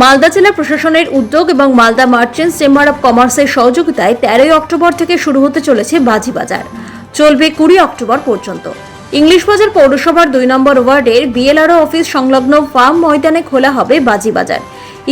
মালদা জেলা প্রশাসনের উদ্যোগ এবং মালদা মার্চেন্টস চেম্বার অব কমার্সের সহযোগিতায় তেরোই অক্টোবর থেকে শুরু হতে চলেছে বাজি বাজার। চলবে কুড়ি অক্টোবর পর্যন্ত। ইংলিশ বাজার পৌরসভার দুই নম্বর ওয়ার্ডের বিএলআরও অফিস সংলগ্ন ফার্ম ময়দানে খোলা হবে বাজি বাজার।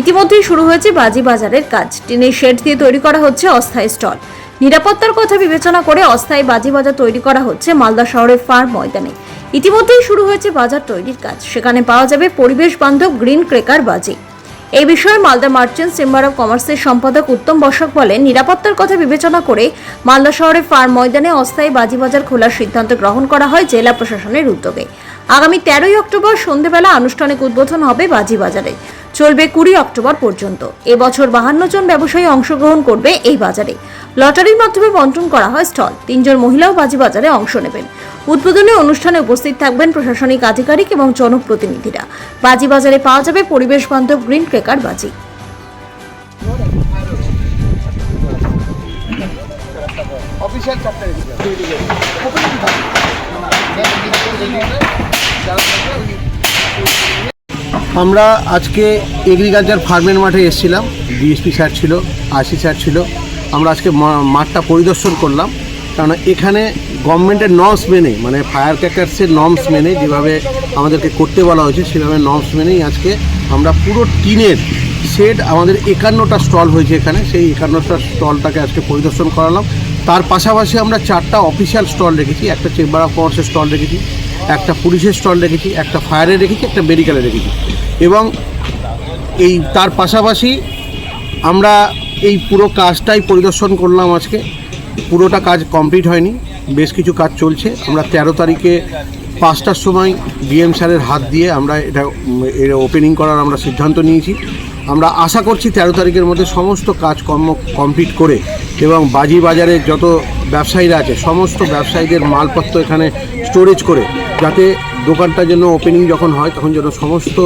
ইতিমধ্যেই শুরু হয়েছে বাজি বাজারের কাজ। টিনের শেড দিয়ে তৈরি করা হচ্ছে অস্থায়ী স্টল। নিরাপত্তার কথা বিবেচনা করে অস্থায়ী বাজি বাজার তৈরি করা হচ্ছে মালদা শহরের ফার্ম ময়দানে। ইতিমধ্যেই শুরু হয়েছে বাজার তৈরির কাজ। সেখানে পাওয়া যাবে পরিবেশ বান্ধব গ্রিন ক্রেকার বাজি। এই বিষয়ে মালদা মার্চেন্ট চেম্বার অব কমার্সের সম্পাদক উত্তম বসাক বলেন, নিরাপত্তার কথা বিবেচনা করে মালদা শহরে ফার্ম ময়দানে অস্থায়ী বাজি বাজার খোলার সিদ্ধান্ত গ্রহণ করা হয় জেলা প্রশাসনের উদ্যোগে। আগামী তেরোই অক্টোবর সন্ধেবেলা আনুষ্ঠানিক উদ্বোধন হবে বাজি বাজারে চলবে কুড়ি অক্টোবর পর্যন্ত। এবছর বাহান্ন জন ব্যবসায়ী অংশগ্রহণ করবে এই বাজারে। লটারির মাধ্যমে বন্টন করা হয় স্টল। তিনজন মহিলাও বাজি বাজারে অংশ নেবেন। উদ্বোধনী অনুষ্ঠানে উপস্থিত থাকবেন প্রশাসনিক আধিকারিক এবং জনপ্রতিনিধিরা। বাজি বাজারে পাওয়া যাবে পরিবেশ বান্ধব গ্রিন ক্রেকার বাজি। অফিসিয়াল চারটে আমরা আজকে এগ্রিকালচার ফার্মের মাঠে এসেছিলাম। ডিএসপি স্যার ছিল আশি স্যার ছিল। আমরা আজকে মাঠটা পরিদর্শন করলাম। কারণ এখানে গভর্নমেন্টের নর্মস মেনে মানে ফায়ার ক্র্যাকার্সের নর্মস মেনে যেভাবে আমাদেরকে করতে বলা হয়েছে, সেভাবে নর্মস মেনেই আজকে আমরা পুরো টিনের শেড আমাদের একান্নটা স্টল হয়েছে এখানে। সেই একান্নটা স্টলটাকে আজকে পরিদর্শন করালাম। তার পাশাপাশি আমরা চারটা অফিসিয়াল স্টল রেখেছি। একটা চেম্বার অফ কমার্সের স্টল রেখেছি। একটা পুলিশের স্টল রেখেছি, একটা ফায়ারে রেখেছি, একটা মেডিকেলে রেখেছি। এবং এই তার পাশাপাশি আমরা এই পুরো কাজটাই পরিদর্শন করলাম আজকে। পুরোটা কাজ কমপ্লিট হয়নি, বেশ কিছু কাজ চলছে। আমরা তেরো তারিখে পাঁচটার সময় ডিএম স্যারের হাত দিয়ে আমরা এটা এর ওপেনিং করার আমরা সিদ্ধান্ত নিয়েছি। আমরা আশা করছি তেরো তারিখের মধ্যে সমস্ত কাজকর্ম কমপ্লিট করে এবং বাজি বাজারে যত ব্যবসায়ীরা আছে, সমস্ত ব্যবসায়ীদের মালপত্র এখানে স্টোরেজ করে, যাতে দোকানটা যেন ওপেনিং যখন হয়, তখন যেন সমস্ত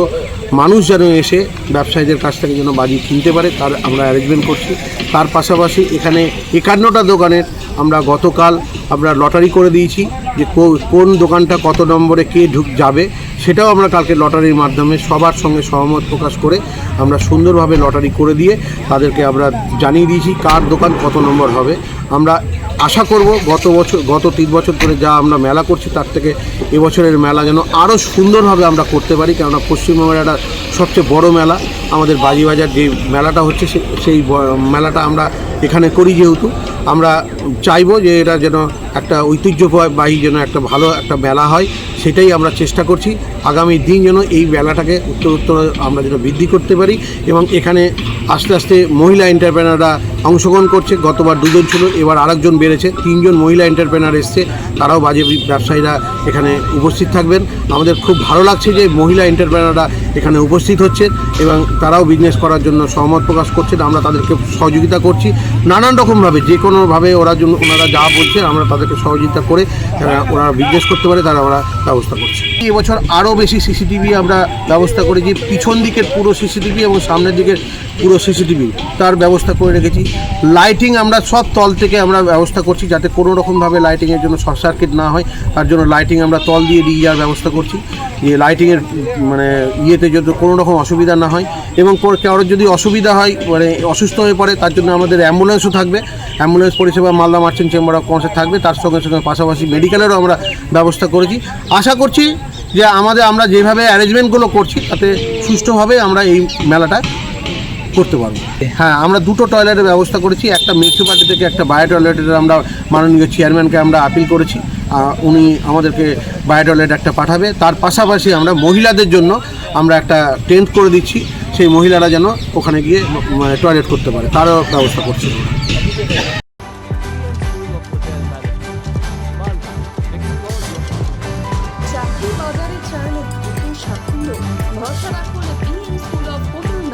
মানুষ যেন এসে ব্যবসায়ীদের কাছ থেকে যেন বাজি কিনতে পারে, তার আমরা অ্যারেঞ্জমেন্ট করছি। তার পাশাপাশি এখানে একান্নটা দোকানের আমরা গতকাল আমরা লটারি করে দিয়েছি, যে কোন দোকানটা কত নম্বরে কে ঢুক, যাবে, সেটাও আমরা কালকে লটারির মাধ্যমে সবার সঙ্গে সহমত প্রকাশ করে আমরা সুন্দরভাবে লটারি করে দিয়ে তাদেরকে আমরা জানিয়ে দিয়েছি কার দোকান কত নম্বর হবে। আমরা আশা করব গত বছর, গত তিন বছর ধরে যা আমরা মেলা করছি তার থেকে এবছরের মেলা যেন আরও সুন্দরভাবে আমরা করতে পারি। কেননা পশ্চিমবঙ্গের একটা সবচেয়ে বড় মেলা, আমাদের বাজিবাজার যে মেলাটা হচ্ছে সেই মেলাটা আমরা এখানে করি যেহেতু। আমরা চাইব যে এটা যেন একটা ঐতিহ্যবাহী যেন একটা ভালো একটা মেলা হয়। সেটাই আমরা চেষ্টা করছি। আগামী দিন যেন এই মেলাটাকে উত্তর উত্তর আমরা যেন বৃদ্ধি করতে পারি এবং এখানে আস্তে আস্তে মহিলা এন্টারপ্রেনাররা অংশগ্রহণ করছে। গতবার দুজন ছিল, এবার আরেকজন বেড়েছে। তিনজন মহিলা এন্টারপ্রেনার এসছে, তারাও বাজে ব্যবসায়ীরা এখানে উপস্থিত থাকবেন। আমাদের খুব ভালো লাগছে যে মহিলা এন্টারপ্রেনাররা এখানে উপস্থিত হচ্ছে এবং তারাও বিজনেস করার জন্য সহমত প্রকাশ করছেন আমরা তাদেরকে সহযোগিতা করছি। নানান রকমভাবে, যে কোনোভাবে ওরা জন্য ওনারা যা বলছেন, আমরা তাদেরকে সহযোগিতা করে ওরা বিজনেস করতে পারে, তারা আমরা ব্যবস্থা করছি। এবছর আরও বেশি সিসিটিভি আমরা ব্যবস্থা করেছি। পিছন দিকের পুরো সিসিটিভি এবং সামনের দিকের পুরো সিসিটিভি, তার ব্যবস্থা করে রেখেছি। লাইটিং আমরা সব তল থেকে আমরা ব্যবস্থা করছি যাতে কোনো রকমভাবে লাইটিংয়ের জন্য শর্ট সার্কিট না হয়। তার জন্য লাইটিং আমরা তল দিয়ে দিয়ে যাওয়ার ব্যবস্থা করছি। যে লাইটিংয়ের মানে ইয়েতে যদি কোনো রকম অসুবিধা না হয় এবং কারোর যদি অসুবিধা হয় মানে অসুস্থ হয়ে পড়ে, তার জন্য আমাদের অ্যাম্বুলেন্সও থাকবে। অ্যাম্বুলেন্স পরিষেবা মালদা মার্চেন্ট চেম্বার অফ কমার্সে থাকবে। তার সঙ্গে সঙ্গে পাশাপাশি মেডিকেলেরও আমরা ব্যবস্থা করেছি। আশা করছি যে আমাদের, আমরা যেভাবে অ্যারেঞ্জমেন্টগুলো করছি, তাতে সুষ্ঠুভাবে আমরা এই মেলাটা করতে পারব। হ্যাঁ আমরা দুটো টয়লেটের ব্যবস্থা করেছি, একটা মিউনিসিপালিটি থেকে একটা বায়ো টয়লেটের আমরা মাননীয় চেয়ারম্যানকে আমরা আপিল করেছি উনি আমাদেরকে বায়ো টয়লেট একটা পাঠাবে। তার পাশাপাশি আমরা মহিলাদের জন্য আমরা একটা টেন্ট করে দিচ্ছি, সেই মহিলারা যেন ওখানে গিয়ে টয়লেট করতে পারে, তারও ব্যবস্থা করছি। ভরসা রাখুন স্কুল অফ